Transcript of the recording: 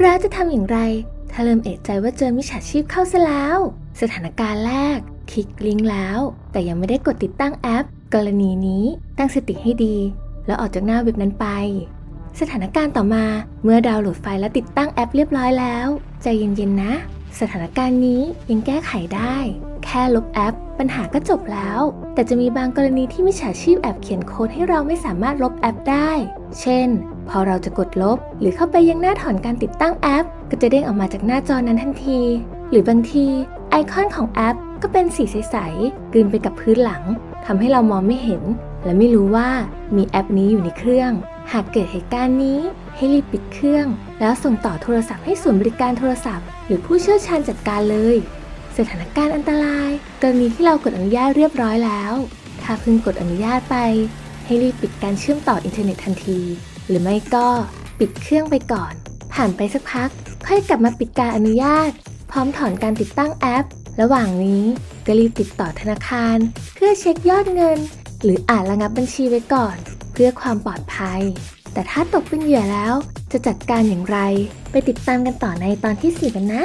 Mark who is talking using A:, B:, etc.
A: เราจะทำอย่างไร ถ้าเริ่มเอะใจว่าเจอมิจฉาชีพเข้าซะแล้ว สถานการณ์แรก คลิกลิงก์แล้ว แต่ยังไม่ได้กดติดตั้งแอป กรณีนี้ตั้งสติให้ดี แล้วออกจากหน้าเว็บนั้นไป สถานการณ์ต่อมาเมื่อดาวน์โหลดไฟล์และติดตั้งแอปเรียบร้อยแล้ว ใจเย็นๆนะ สถานการณ์นี้ยังแก้ไขได้ แค่ลบแอป ปัญหาก็จบแล้ว แต่จะมีบางกรณีที่มิจฉาชีพแอบเขียนโค้ดให้เราไม่สามารถลบแอปได้ เช่น พอเราจะกดลบ หรือเข้าไปยังหน้าถอนการติดตั้งแอป ก็จะเด้งออกมาจากหน้าจอนั้นทันที หรือบางที ไอคอนของแอปก็เป็นสีใสๆกลืนไปกับพื้นหลังทำให้เรามองไม่เห็น และไม่รู้ว่ามีแอปนี้อยู่ในเครื่อง หากเกิดเหตุการณ์นี้ ให้รีบปิดเครื่อง แล้วส่งต่อโทรศัพท์ให้ศูนย์บริการโทรศัพท์ หรือผู้เชี่ยวชาญจัดการเลย สถานการณ์อันตราย กรณีที่เรากดอนุญาตเรียบร้อยแล้ว ถ้าเพิ่งกดอนุญาตไป ให้รีบปิดการเชื่อมต่ออินเทอร์เน็ตทันที หรือไม่ก็ปิดเครื่องไปก่อน ผ่านไปสักพัก ค่อยกลับมาปิดการอนุญาต พร้อมถอนการติดตั้งแอป ระหว่างนี้ก็รีบติดต่อธนาคาร เพื่อเช็คยอดเงิน หรืออาจระงับบัญชีไว้ก่อน เพื่อความปลอดภัย แต่ถ้าตกเป็นเหยื่อแล้ว จะจัดการอย่างไร ไปติดตามกันต่อในตอนที่ 4 กันนะ